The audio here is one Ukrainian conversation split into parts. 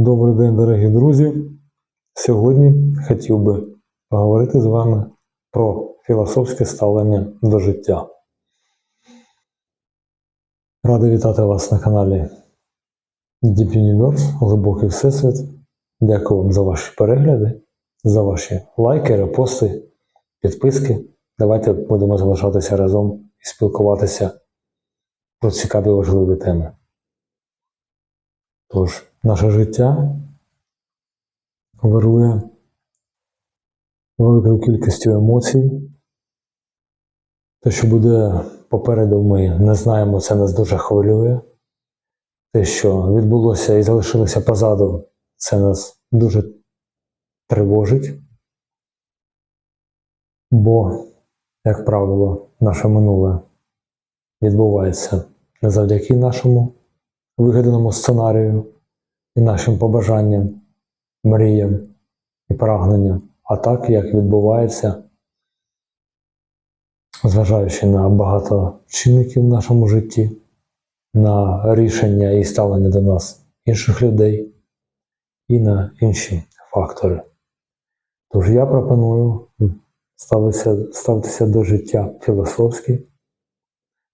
Добрий день, дорогі друзі. Сьогодні хотів би поговорити з вами про філософське ставлення до життя. Радий вітати вас на каналі Deep Universe, Глибокий Всесвіт. Дякую вам за ваші перегляди, за ваші лайки, репости, підписки. Давайте будемо залишатися разом і спілкуватися про цікаві важливі теми. Тож, наше життя вирує великою кількістю емоцій. Те, що буде попереду, ми не знаємо, це нас дуже хвилює. Те, що відбулося і залишилося позаду, це нас дуже тривожить. Бо, як правило, наше минуле відбувається не завдяки нашому вигаданому сценарію і нашим побажанням, мріям і прагненням, а так, як відбувається, зважаючи на багато чинників в нашому житті, на рішення і ставлення до нас інших людей і на інші фактори. Тож я пропоную ставитися, ставитися до життя філософськи,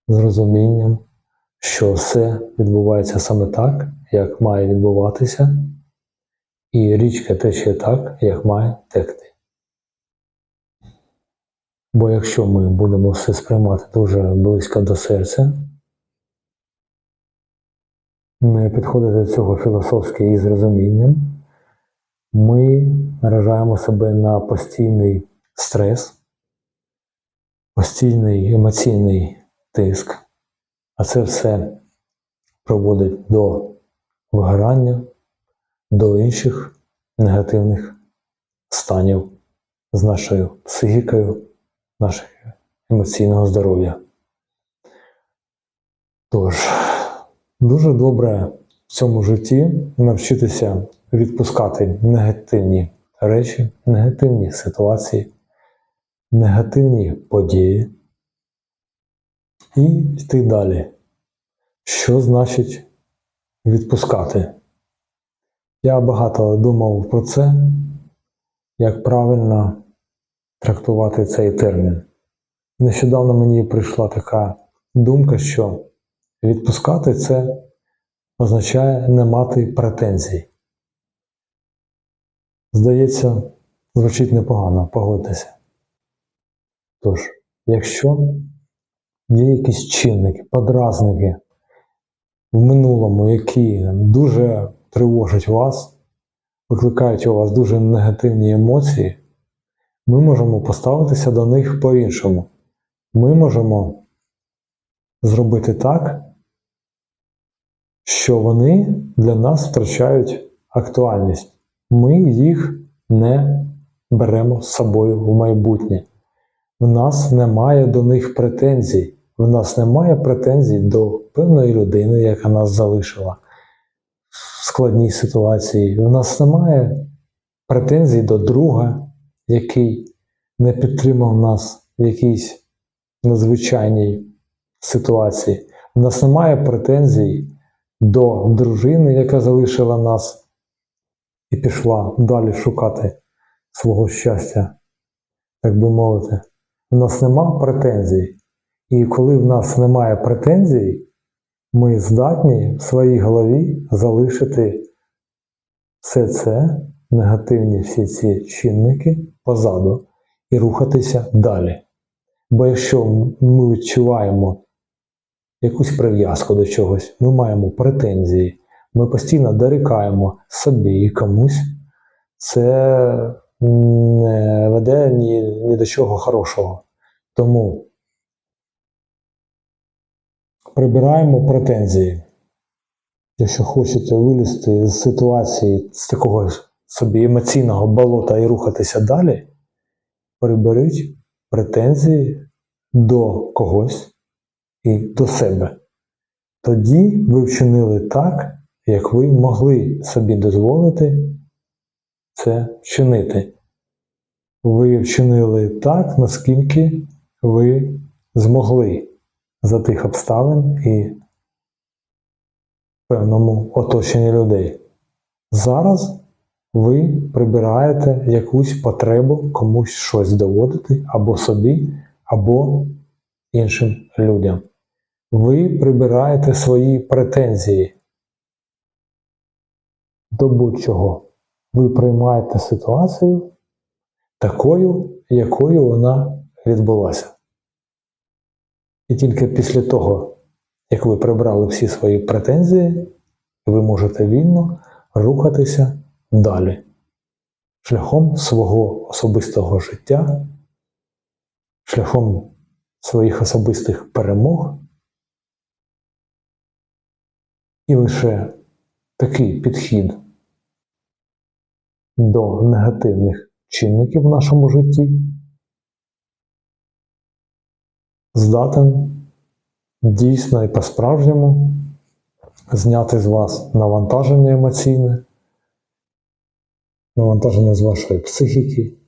з розумінням, що все відбувається саме так, як має відбуватися, і річка тече так, як має текти. Бо якщо ми будемо все сприймати дуже близько до серця, не підходити до цього філософськи і з розумінням, ми наражаємо себе на постійний стрес, постійний емоційний тиск, а це все приводить до вигорання, до інших негативних станів з нашою психікою, нашого емоційного здоров'я. Тож, дуже добре в цьому житті навчитися відпускати негативні речі, негативні ситуації, негативні події і йти далі. Що значить відпускати? Я багато думав про це, як правильно трактувати цей термін. Нещодавно мені прийшла така думка, що відпускати це означає не мати претензій. Здається, звучить непогано, погодьтеся. Тож, якщо є якісь чинники, подразники в минулому, які дуже тривожать вас, викликають у вас дуже негативні емоції, ми можемо поставитися до них по-іншому. Ми можемо зробити так, що вони для нас втрачають актуальність. Ми їх не беремо з собою в майбутнє. В нас немає до них претензій. В нас немає претензій до певної людини, яка нас залишила в складній ситуації. У нас немає претензій до друга, який не підтримав нас в якійсь надзвичайній ситуації. У нас немає претензій до дружини, яка залишила нас і пішла далі шукати свого щастя, так би мовити. У нас нема претензій. І коли в нас немає претензій, ми здатні в своїй голові залишити все це, негативні всі ці чинники позаду і рухатися далі. Бо якщо ми відчуваємо якусь прив'язку до чогось, ми маємо претензії, ми постійно дорікаємо собі і комусь, це не веде ні, ні до чого хорошого. Тому прибираємо претензії. Якщо хочете вилізти з ситуації, з такого собі емоційного болота і рухатися далі, приберіть претензії до когось і до себе. Тоді ви вчинили так, як ви могли собі дозволити це вчинити. Ви вчинили так, наскільки ви змогли за тих обставин і певному оточенні людей. Зараз ви прибираєте якусь потребу комусь щось доводити або собі, або іншим людям. Ви прибираєте свої претензії до будь-чого. Ви приймаєте ситуацію такою, якою вона відбулася. І тільки після того, як ви прибрали всі свої претензії, ви можете вільно рухатися далі шляхом свого особистого життя, шляхом своїх особистих перемог. І лише такий підхід до негативних чинників в нашому житті. Здатен дійсно і по-справжньому зняти з вас навантаження емоційне, навантаження з вашої психіки.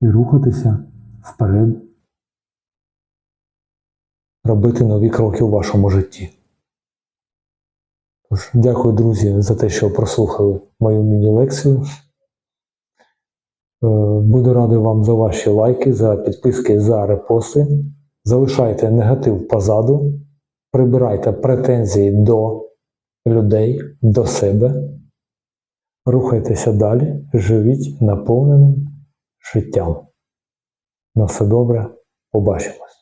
І рухатися вперед, робити нові кроки у вашому житті. Дякую, друзі, за те, що прослухали мою міні-лекцію. Е, Буду радий вам за ваші лайки, за підписки, за репости. Залишайте негатив позаду, прибирайте претензії до людей, до себе. Рухайтеся далі, живіть наповненим життям. На все добре, побачимось.